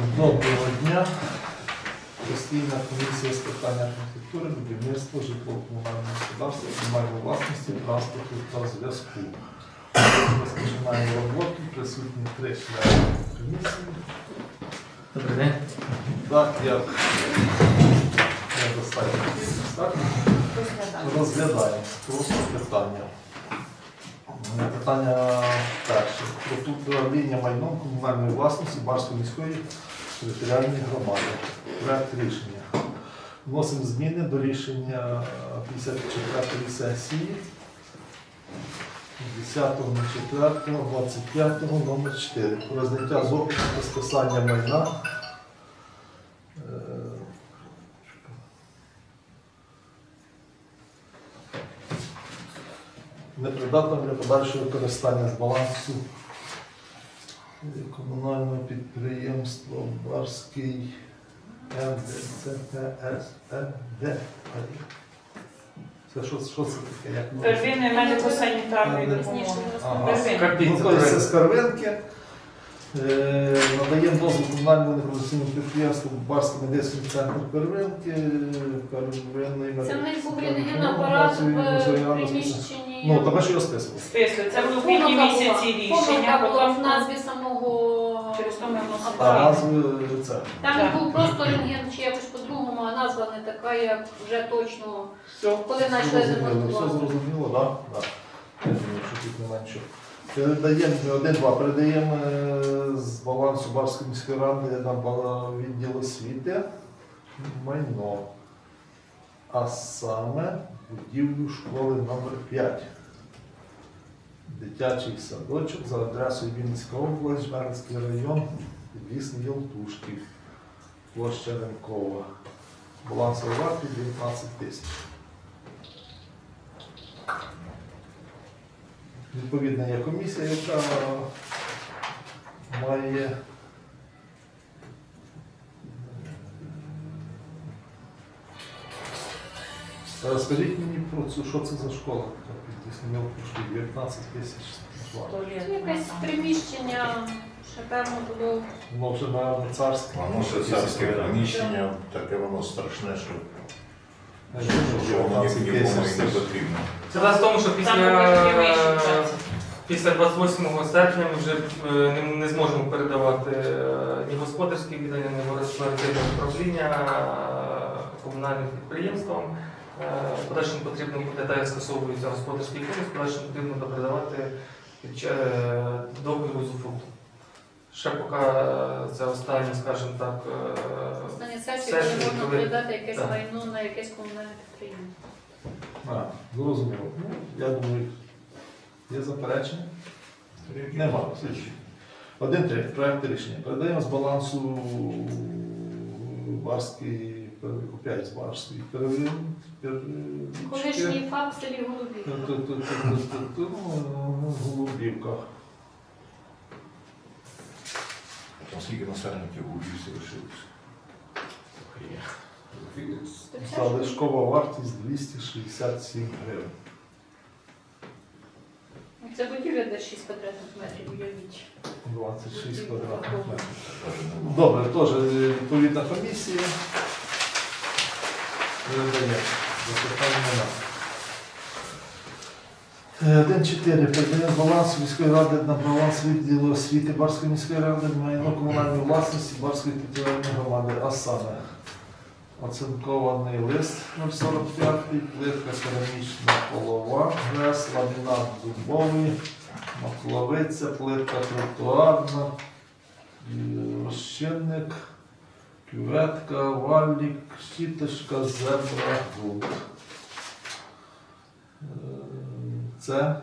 Доброго дня. Постійна комісія з питань архітектури, будівництва, житлово-комунального господарства, комунальної власності, транспорту та зв'язку. Розпочинаємо роботу. Присутні три члени комісії. Добрий день. Так, я недостатньо кількість. Розглядаємо просто питання. Е, Питання перше. Про управління майном комунальної власності Барської міської територіальної громади. Проект рішення. Вносимо зміни до рішення 54-ї сесії 10.04.25 номер 4 про зняття з та списання майна. Непридатним для подальшого використання з балансу комунального підприємства Барський МДЦПСМД. Це що, що це таке? Як воно? Ага. допомоги. Ага. Ну, це з Карвинки. Е, Надаємо дозвіл комунальному некомерційному підприємству Барський медичний центр Первинки. Первинної Це в них був рентген апарат в приміщенні. Ну, тебе що розписували? Списує. Це в Помилка липні була. місяці рішення, Помилка була в потім назві самого Через то ми вносимо. А апарату. назви це. Там Так. був просто рентген чи якось по-другому, а назва не така, як вже точно. Все. Коли Все знайшли зрозуміло, все демонтувати. зрозуміло, так? Так. Я думаю, що тут немає нічого. Передаємо один-два, передаємо е, з балансу Барської міської ради на бала- відділ освіти майно. А саме будівлю школи номер 5 Дитячий садочок за адресою Вінницька область, Жмеринський район, Підлісний Ялтушків, площа Ринкова. Балансова вартість 19 тисяч. Відповідна є комісія, яка має Скажіть мені про цю, що це за школа? така підлісна Ялтушків, 19 тисяч. Це якесь приміщення, ще певно було. Воно вже, мабуть, царське. Воно ще царське приміщення, таке воно страшне, що, воно нікому і не потрібно. Справа в тому, що після, після 28 серпня ми вже е, не, не зможемо передавати е, ні господарські віддання, ні господарське управління е, комунальним підприємствам. Е, В подальшому потрібно буде, як скасовується господарський кодекс, в подальшому потрібно буде передавати під ча- е, договір узуфрукту. Ще поки е, це останнє, скажімо так, Остання сесія, Сесія, коли можна коли- передати якесь так. майно на якесь комунальне підприємство. А, зрозуміло. Ну, я думаю, є заперечення? Нема. Один три. Проект рішення. Передаємо з балансу Барський, опять з Барської перевірки. Колишній ФАП в селі Голубів. Ну, Голубівка. Там скільки у лісі лишилося? Залишкова вартість 267 гривень. Це будівля де 6 квадратних метрів, уявіть. 26 квадратних метрів. Добре, теж відповідна комісія. Передає. Запитання нема. Е, 1.4. Передає баланс міської ради на баланс відділу освіти Барської міської ради майно комунальної власності Барської територіальної громади, а саме оцинкований лист 045, плитка керамічна полова, грес, ламінат зубовий, макловиця, плитка тротуарна, розчинник, кюветка, валік, сіточка, зебра, грунт. Е, Це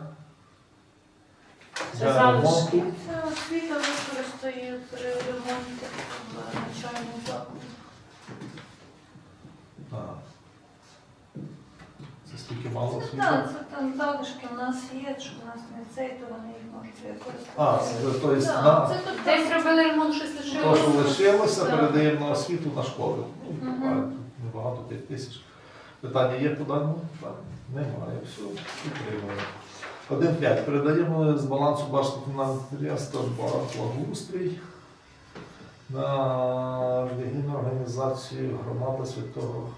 Це залишки. Це освіта використає при ремонті в навчальному закладі. А. Це мало Це світла? так, це там залишки у нас є, що у нас не цей, то вони їх можуть А, використати. це, то есть на це тут Десь робили ремонт, щось то, що лишилося. лишилося, Так. передаємо на освіту на школи. Ну, Мгм. тут небагато 5 тисяч. Питання є по даному? Так, немає. Все, підтримуємо. 1.5. Передаємо з балансу башти комунального підприємства благоустрій. на релігійну організацію Громада Святого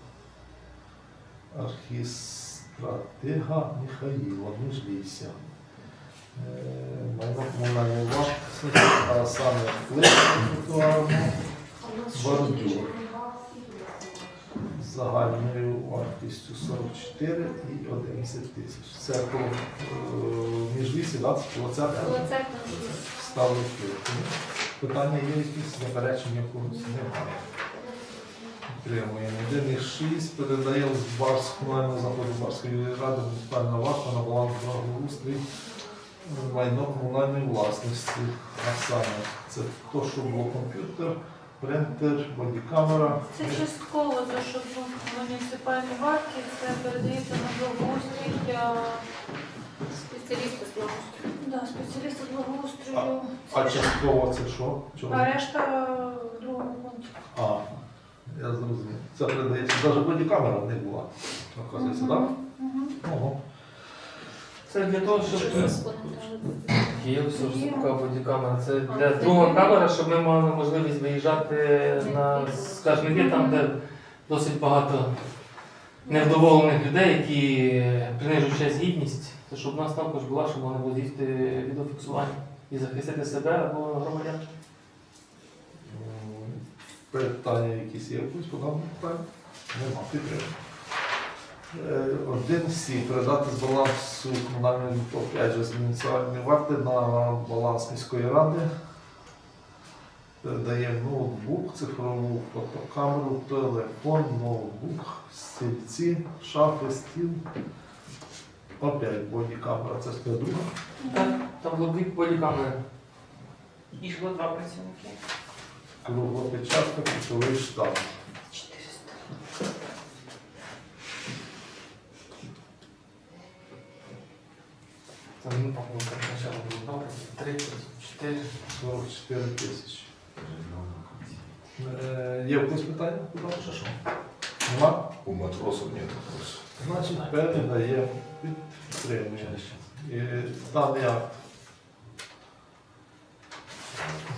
Архістратига Михаїла Міжлісся. Е, Майно комунальної а саме вплив тротуарну боротьбу загальною вартістю 44 і 11 тисяч. Це е, міжлісі, да? Оце ставили квитки. Питання є якісь заперечення когось? Немає. Підтримуємо. 1,6 передаємо з Барськ, комунального закладу Барської ради муніципальна варта на баланс благоустрій е, майно комунальної власності. А саме це то, що було комп'ютер, принтер, бодікамера. Це частково, то що в муніципальній варті це передається на благоустрій для Спеціалісти з благоустрою. да, спеціалістів з благоустрою. А частково це що? Чого? А решта в другому пункті. А, я зрозумів. Це передається. Навіть бодікамера не була. Оказується, так? Ого. Це для того, щоб є все ж така бодікамера. Це для друга камера, щоб ми мали можливість виїжджати на, скажімо, є там, де досить багато невдоволених людей, які принижують честь гідність, то щоб у нас також була, щоб вони здійснити відеофіксування і захистити себе або громадян. Питання якісь є якусь подобне питання? Нема. Підтримуємо. Е, Один сі передати з балансу комунальної опять же, з муніципальної варти на баланс міської ради. Передаємо ноутбук, цифрову фотокамеру, телефон, ноутбук, стільці, шафи, стіл. Опять бодікамера, це ж друга. Так, там було дві бодікамери. І йшло два працівники. Круглопечатка, ключовий штаб. 400. Там ну, по-моєму, так спочатку було добре. 30, 4. 44 тисячі. Е, Є якісь питання? Що що? Нема? У матросов нет вопросов. Значить, передаємо, підтримуємо. І Даний акт.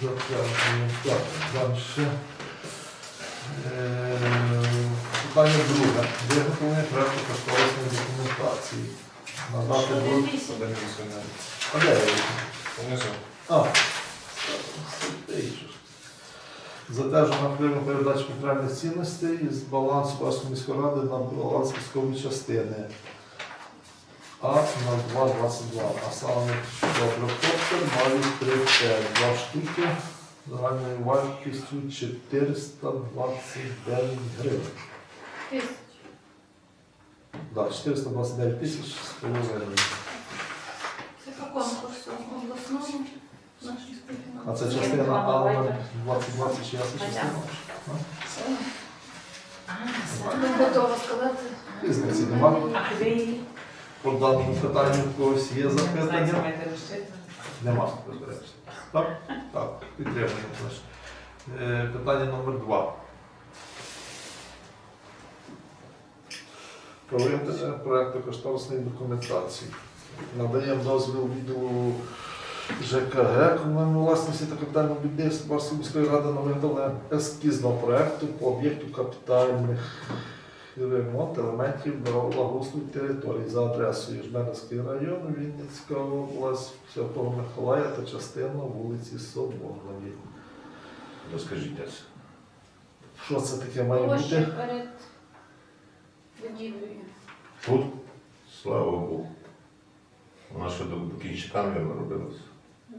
Затверджуємо. Так, далі. Питання друге. Виготовлення проекту кошторисної документації. Надати. Вісім. А де? Унизу. А, Задержана прямо передачу матеріальних цінностей з балансу Баскої міської ради на баланс військової частини. А на 2,22. А саме доброкоптер має 3 2 штуки загальною вартістю 429 гривень. Тисяч. Да, 429 тисяч з половиною. Це по конкурсу обласному. Нашій А це частина А 2020 чи ясна частина? Не готова сказати. Різниці немає. По даному питанню в когось є запитання? Нема, безперечно. Так? Так, підтримуємо. значить. Е, Питання номер два. Про виготовлення проекту кошторисної документації. Надаємо дозвіл відділу ЖКГ комунальної власності та капітального будівництва міської ради на виготовлення ескізного проекту по об'єкту капітальних ремонт елементів благоустрою території за адресою Жменовський район, Вінницька область, Святого Миколая та частина вулиці Соборної. Розкажіть. Що це таке має Площа бути? перед будівлею. Тут, слава Богу. Вона ще до, кінчиками робилася. Ну,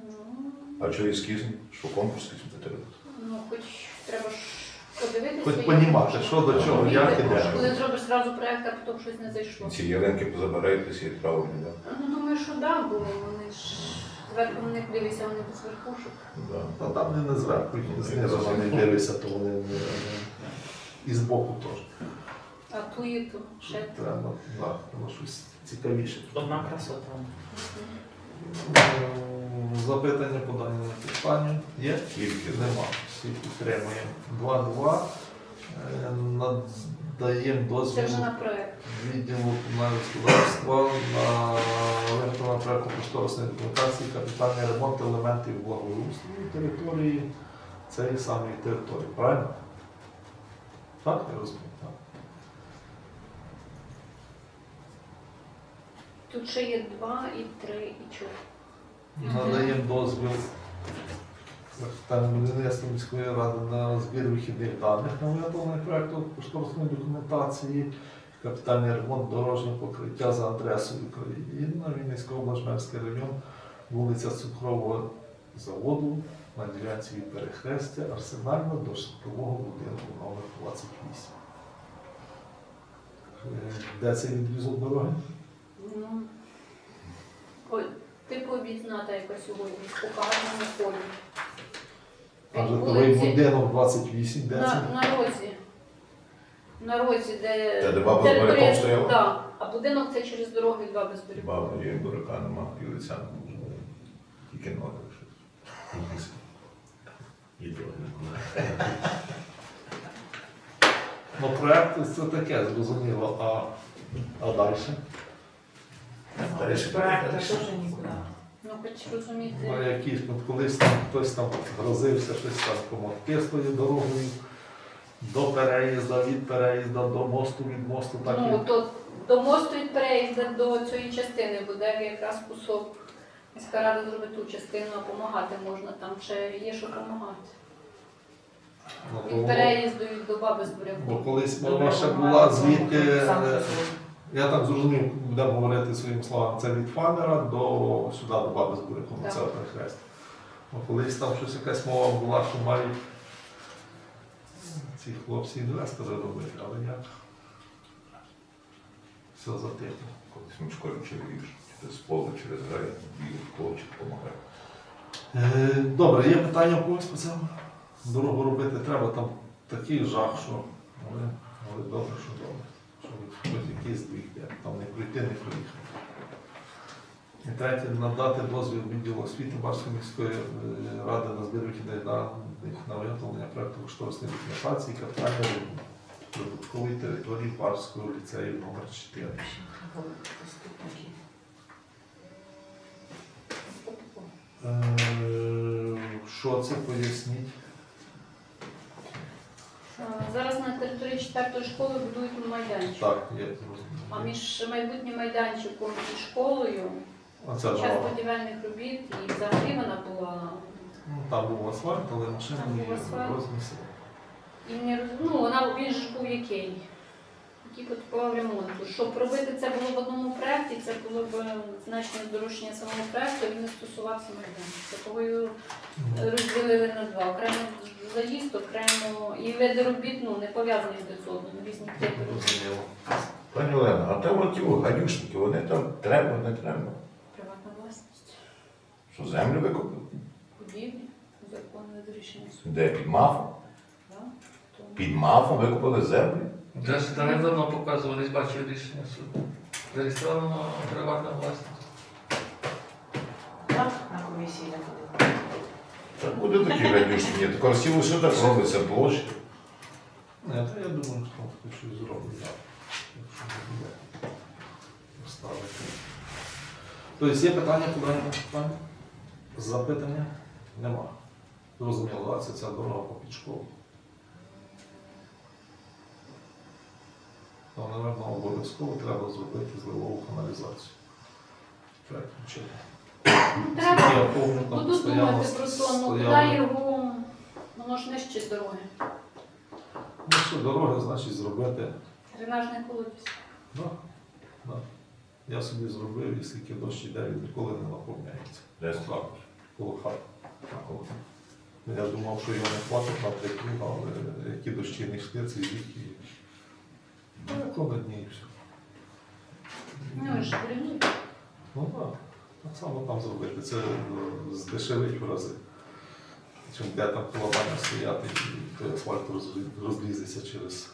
А що ескізм? Що конкурс якийсь буде? Ну, хоч треба ж подивитися. Хоч понімати, що до чого, як і де. Коли зробиш зразу проєкт, а потім щось не зайшло. Ці ялинки позабираєтеся і правильно, да? Ну, думаю, що да, бо вони ж зверху на них дивися, вони без верхушок. Да. Та там не зверху, знизу вони дивляться, то вони не- і збоку теж. А ту і ту ще. Треба, да, треба щось цікавіше. Одна красота. Запитання по даному питанню є? Тільки Нема. Всі підтримуємо. 2-2. Е, Надаємо Це дозвіл вже на проєкт. відділу комунального господарства на виготовлення проекту кошторисної документації, капітальний ремонт елементів благоустрою території. цієї самої території, правильно? Так, я розумію, так. Тут ще є два, і три, і чотири. Надаємо дозвіл капітальному будівництву міської ради на збір вихідних даних на виготовлення проєкту кошторисної документації, капітальний ремонт дорожнього покриття за адресою Україна, Вінницька область, район, вулиця Цукрового заводу на ділянці від перехрестя Арсенального до житлового будинку номер 28. Е, Де цей відрізок дороги? Ну, ой, типу обізната яка сьогодні, по гарному полі. А Від житловий вулиці- будинок 28, де На, це? на розі. На розі, де... Та де баба з територія- стояла? Так, а будинок це через дорогу від баби з. Баба є, дурака нема, і лиця не може. Тільки ноги щось. І того не Ну, проєкт це таке, зрозуміло, а, а далі? Далі ще Проекта таке. теж нікуди. Ну, хоч розуміти. Ну, якісь, ну, колись там хтось там грозився, щось там помогти з тою дорогою, до переїзду, від переїзду, до мосту, від мосту, так Ну, і то до мосту від переїзду до цієї частини буде якраз кусок. Міська рада зробить ту частину, а допомагати можна, там ще є що допомагати. ну, Від то- переїзду і до баби з Бо колись мова ще була звідти, е, я так зрозумів, будемо говорити своїми словами, це від фанера до сюди, до баби з буряком, Так. це перехрест. Бо колись там щось якась мова була, що мають ці хлопці інвестори робити, але як? Все затихло. Колись ми в школі вчили вірш. Через поле, через грай, білий хлопчик допомагає. Е, Добре, є питання у когось по цьому? Дорогу робити треба, там такий жах, що але, але добре, що добре. Що хоч якийсь двіг є, там не прийти, не проїхати. І третє, надати дозвіл відділу освіти Барської міської е, ради на збір вихідних на виготовлення проєкту кошторисної документації капітальної прибуткової території Барського ліцею номер 4. Е, Що це поясніть? Е, Зараз на території четвертої школи будують майданчик. Так, є А між майбутнім майданчиком і школою Оця під час будівельних робіт і взагалі вона була Ну, Там був асфальт, але машина Там був її асфальт. рознесли. і не роз- ну, вона він ж був який. Потребував ремонту. Щоб робити це було в одному проєкті, це було б значне здорожчання самого проєкту, він не стосувався майданчика. Його Ну, розділили на два. Окремо заїзд, окремо і види робіт ну, не пов'язані з одним, різні типи робіт. Пані Олена, а там оті гадюшники, вони там треба, не треба. Приватна власність, Що землю викопали? будівлі, законне рішення суду. Де під мафом? Да? То- Під мафом викопали землю. Вже ж та недавно показували, бачив рішення суду. Зареєстровано приватна власність. Так, на комісії не буде. Так буде такі. Так красиво все так робиться площі. Ні, то я думаю, що щось зробить. Якщо не буде поставити. Тобто є питання по даному питанню? Запитання? Нема. Зрозуміло, це ця дорога по під То, напевно, обов'язково треба зробити зливову каналізацію. Треба включити. Я помню, постійно думати про то, ну куди його, воно ж нижче дороги. Ну що, дороги, значить, зробити. Дренажний колодязь. Да, да. Я собі зробив, і скільки дощ йде, він ніколи не наповняється. Десь Так, коло хати. Я думав, що його не хватить на три круга, але які дощі не йшли, це рік і. Ну, як все. Ну, ж блін. Ну так, так само там зробити. Це е, здешевить в рази. Чим де там колобання стояти, і той асфальт роз- розлізеться через.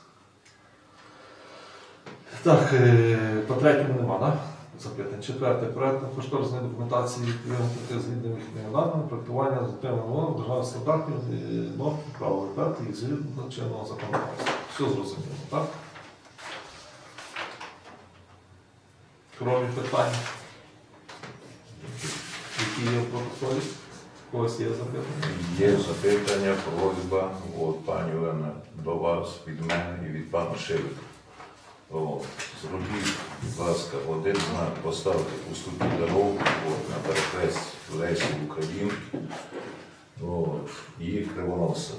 Так, е, по третьому нема, так? Запитань. Четверте. Проєктно кошторисної документації виготовити згідно вихідними даними, проєктування з отриманим державних стандартів, е, норм, вибрати і згідно чинного законодавства. Все зрозуміло, так? Крові питань, які є в протоколі. Когось є запитання? Є запитання, просьба от пані Олена до вас, від мене і від пана Шевика. О, Зробіть, будь ласка, один знак поставте у ступі дорогу на перехрест Лесі Українки і Кривоноса.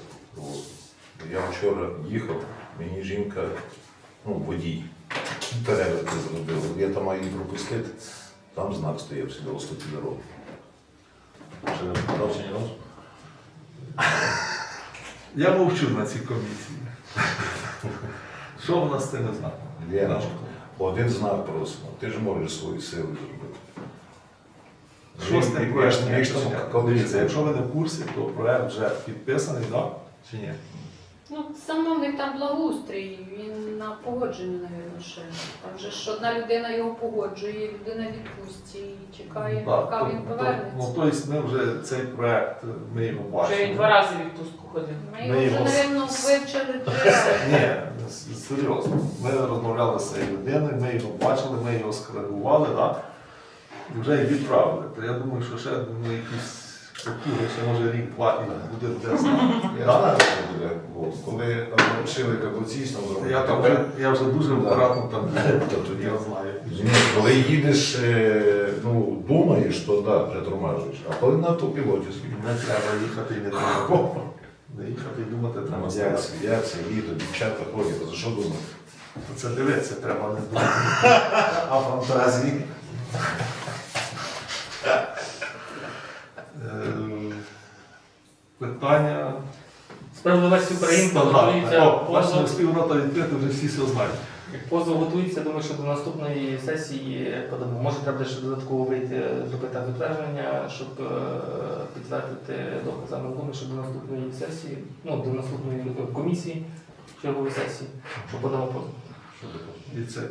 Я вчора їхав, мені жінка, ну, водій, перегляд зробив. Я там маю її пропустити, там знак стояв сюди у ступі дороги. Чи не вкладався ні разу? Я мовчу на цій комісії. Що в нас з цим не? Лена, один знак просимо. Ти ж можеш свої сили зробити. Коли Дивіться, якщо ви не в курсі, то проект вже підписаний, так? Чи ні? Ну, замовник там благоустрій, він на погодженні, мабуть, ще. Там же ж одна людина його погоджує, людина відпустці і чекає, Так, поки він то- повернеться. Ну, тобто ми вже цей проект, ми його Вже він бачимо. два рази в відпустку ходив. Ми його ми вже, його- вивчили три рази. Ні, с- серйозно. Ми розмовляли з цією людиною, ми його бачили, ми його скоригували, так? І вже і відправили. То я думаю, що ще ну, якісь потуги, ще може рік, два і буде. Я знаю, що буде. От, Коли там зробили. Я там вже, я вже дуже акуратно там То тоді я знаю. Розумієш, коли їдеш, е, ну, думаєш, то да, вже тормажуєш. А коли на автопілоті скільки? Не треба їхати і не треба. Не їхати і думати треба. Як стояти. це, як літо, дівчата ходять, за що думати? Це дивитися треба не думати. А фантазії. Е, Питання Справді Лесі Українки готується позов. співрота відкрита, вже всі все знають. Позов готується, думаю, що до наступної сесії подамо. Може, треба ще додатково вийти зробити затвердження, щоб е, підтвердити доказами. Думаю, що до наступної сесії, ну до наступної е, комісії, чергової сесії, що подамо позов. І це е,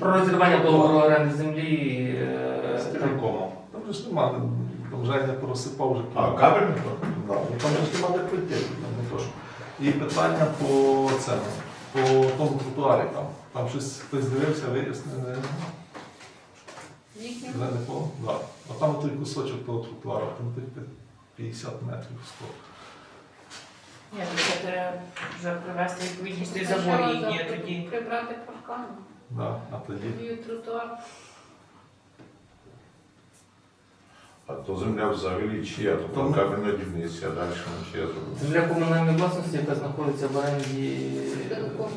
Про розірвання договору оренди землі. е, з. Там ж нема, там вже не порозсипав вже. А, кабель? Да, ну, там же ж нема де прийти. там не то, що. І питання по цьому, по тому тротуарі там. Там щось хтось дивився, вияснили. Їхні Вже не по, да. А там той кусочок того тротуару, там тих 50 метрів 100. Ні, то це треба вже привести відповідність до забору їхні, тоді. Прибрати паркан, Да, а тоді. тоді тротуар. А то земля взагалі чия, то Там- кабельна дільниця, а далі не чия зробити. Земля комунальної власності, яка знаходиться в оренді е, Телеком.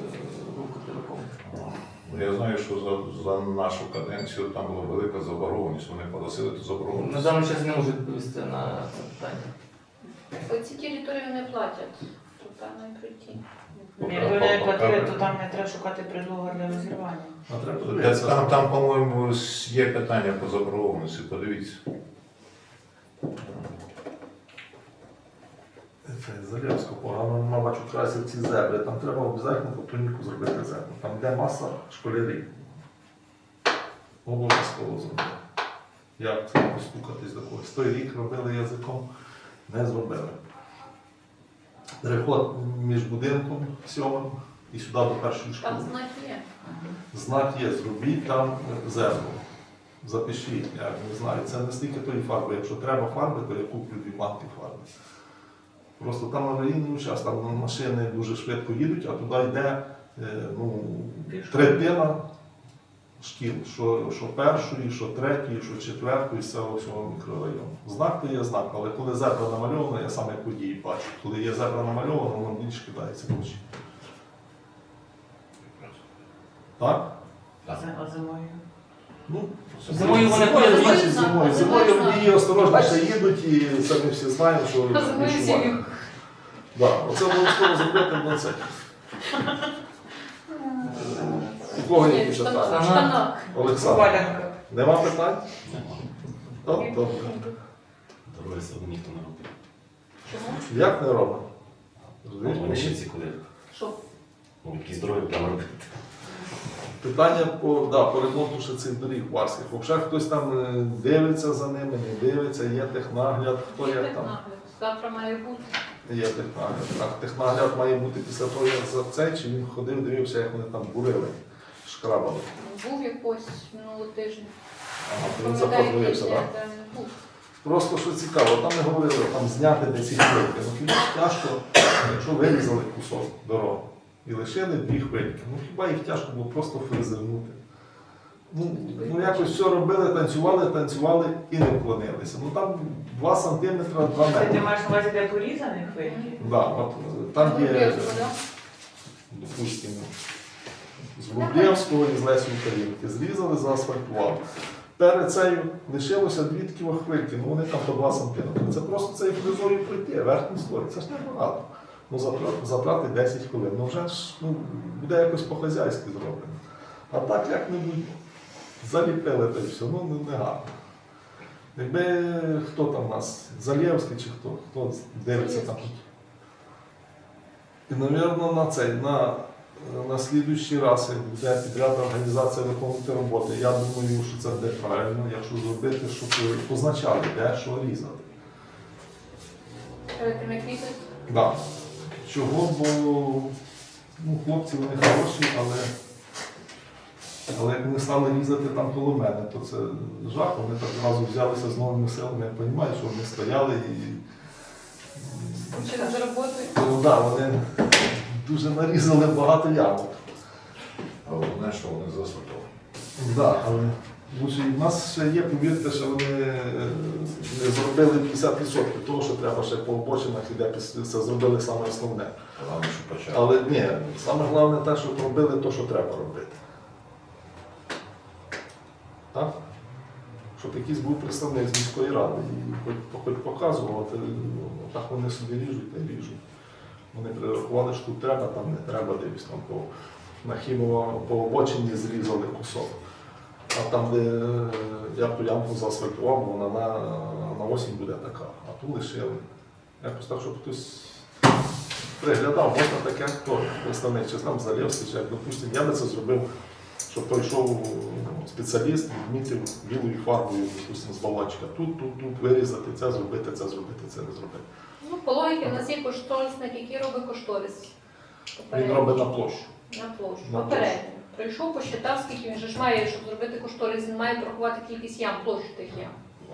Ну, Я знаю, що за, за нашу каденцію там була велика заборгованість, вони погасили ту На заборгованість. даний час не можу відповісти на це питання. Оці території не платять, тут там не прийти. Якби не платили, то там не треба шукати предлога для розірвання. А треба Та. Там, там, по-моєму, є питання по заборгованості, подивіться. Це Залєвсько погано, нема бачу красив ці зебри. Там треба обов'язково потоніку зробити зебру. Там де маса школярів. Обов'язково зробити. Як це постукатись до когось? Той рік робили язиком, не зробили. Переход між будинком сьомим і сюди до першої школи. Там знак є. Знак є, зробіть там зерно. Запишіть, я не знаю. Це не стільки тої фарби. Якщо треба фарби, то я куплю дві банки фарби. Просто там аварійний час, там машини дуже швидко їдуть, а туди йде е, ну, третина шкіл, що, що першої, що третьої, що четвертої з цього всього мікрорайону. Знак то є знак, але коли зебра намальована, я саме події бачу. Коли є зебра намальована, воно більше кидається в очі. Так? А зимою? Ну, Зимою вони зимою, ходять, значить, зимою. зимою водії осторожніше їдуть і це ми всі знаємо, що відчувають. Да, оце обов'язково зробити на це. У кого є ще штанах. Олександр, нема питань? О, добре. Дороги все одно ніхто не робить. Чому? Як не робимо? Ну, Вони ще ці коли Що? ну, якісь дороги прямо робити. Питання по, да, по ремонту ще цих доріг варських. Взагалі хтось там е, дивиться за ними, не дивиться, є технагляд, хто Є як там. технагляд. Завтра має бути. Є технагляд. А технагляд має бути після того, як за це, чи він ходив, дивився, як вони там бурили, шкрабали. Був якось минулого тижня. Ага, то він заподивився, так? був. Просто що цікаво, там не говорили там зняти десь їх. Ну тяжко, якщо вирізали кусок дороги і лишили дві хвильки. Ну хіба їх тяжко було просто фрезернути. Ну, ну якось все робили, танцювали, танцювали і не вклонилися. Ну там 2 сантиметри, 2 Ти метри. маєш на увазі, де порізані хвильки? Да, от, е, там є, допустимо, з Рублєвського і з Лесі Українки. Зрізали, заасфальтували. Перед цією лишилося дві такі хвильки, ну вони там по 2 сантиметри. Це просто цією фрезою пройти, верхній слой. Це ж не багато. Ну, затрати, затрати 10 хвилин. Ну вже ж ну, буде якось по-хазяйськи зроблено. А так як-небудь заліпили та й все, ну не- не гарно. Якби хто там у нас, Залєвський чи хто, хто дивиться там. І, мабуть, на цей, на, на слідуючий раз, як буде підрядна організація виконувати роботи, я думаю, що це буде правильно, якщо зробити, щоб позначали, де що різати. Перед тим, як різати. Да. Чого, бо ну, хлопці вони хороші, але, але як вони стали різати там коло мене, то це жах. Вони так зразу взялися з новими силами. Я розумію, що вони стояли і Через роботу. ну, да, вони дуже нарізали багато ямок. А головне, що вони засватові. Да, але лучше, в нас ще є, повірте, що вони е, не зробили 50% того, що треба ще по обочинах і де це зробили саме основне. Головне, що почали. Але ні, саме головне те, що робили те, що треба робити. Так? Щоб якийсь був представник з міської ради і хоч, хоч показував, ну, так вони собі ріжуть та ріжуть. Вони прирахували, що тут треба, там не треба, дивись там по нахімово по обочині зрізали кусок. А там, де е, я б ту ямку заасфальтував, вона на, на осінь буде така, а ту лишили. Якось так, щоб хтось приглядав, можна таке, хто представник, чи там Залєвський, чи як, допустимо, я би це зробив, щоб прийшов спеціаліст, відмітив білою фарбою, допустимо, з балачка. Тут, тут, тут вирізати, це зробити, це зробити, це не зробити. Ну, по логіки, в нас є кошторисник, який робить кошторис. Він робить на площу. На площу. На Попередньо. Прийшов, посчитав, скільки він же ж має, щоб зробити кошторис, він має порахувати кількість ям, площу тих ям.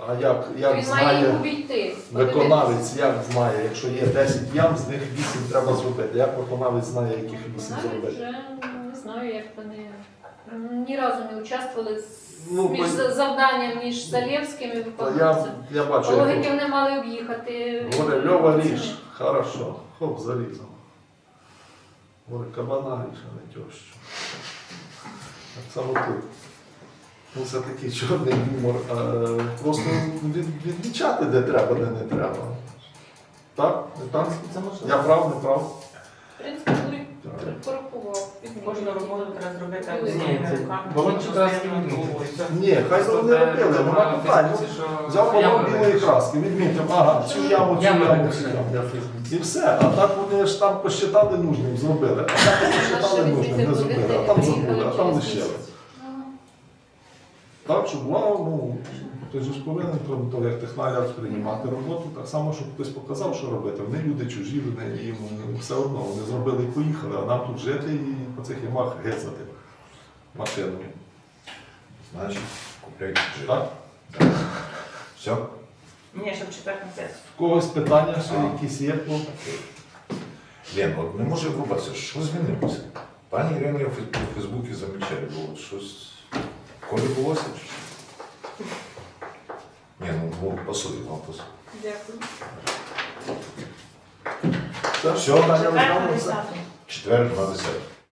А як, він як має їх знає обійти. виконавець, як знає, якщо є 10 ям, з них 8 треба зробити. Як виконавець знає, яких 8 Навіть зробити? вже не знаю, як вони ні разу не участвували з- Ну, між за- завданням між Залєвським і Та виконавцем. я, я бачу, логіки як вони мали об'їхати. говорить, Льова ріж, хорошо, хоп, зарізав. Говорить, кабана ріж, а не тещу. Так само тут. Ну, це такий чорний юмор. Е, просто від, відмічати, де треба, де не треба. Так? Не так? Це можливо. Я прав, не прав? В принципі, порахував. Кожну роботу треба зробити це руками. Відмінити. руками. Ні, хай то не робили, нема питань. Взяв полон білої краски, відмітив, ага, цю яму, цю яму, цю яму. І все. А так вони ж там посчитали нужним, зробили. А так посчитали нужним, не зробили. Лишили. Так, щоб була, ну, хтось ж повинен того, як технаря сприймати роботу, так само, щоб хтось показав, що робити. Вони люди чужі, вони їм все одно, вони зробили і поїхали, а нам тут жити і по цих ямах гецати машиною. Значить, купляйте жир. Так? Все? Ні, щоб читати текст. В когось питання ще якісь є Лен, от не може врубатися, що змінилося? Пані Ірина в у Фейсбуці замічаю, бо щось колі чи? Ні, ну, ну пасує, вам пасує. Дякую. Все, Таня. Четвер, 20.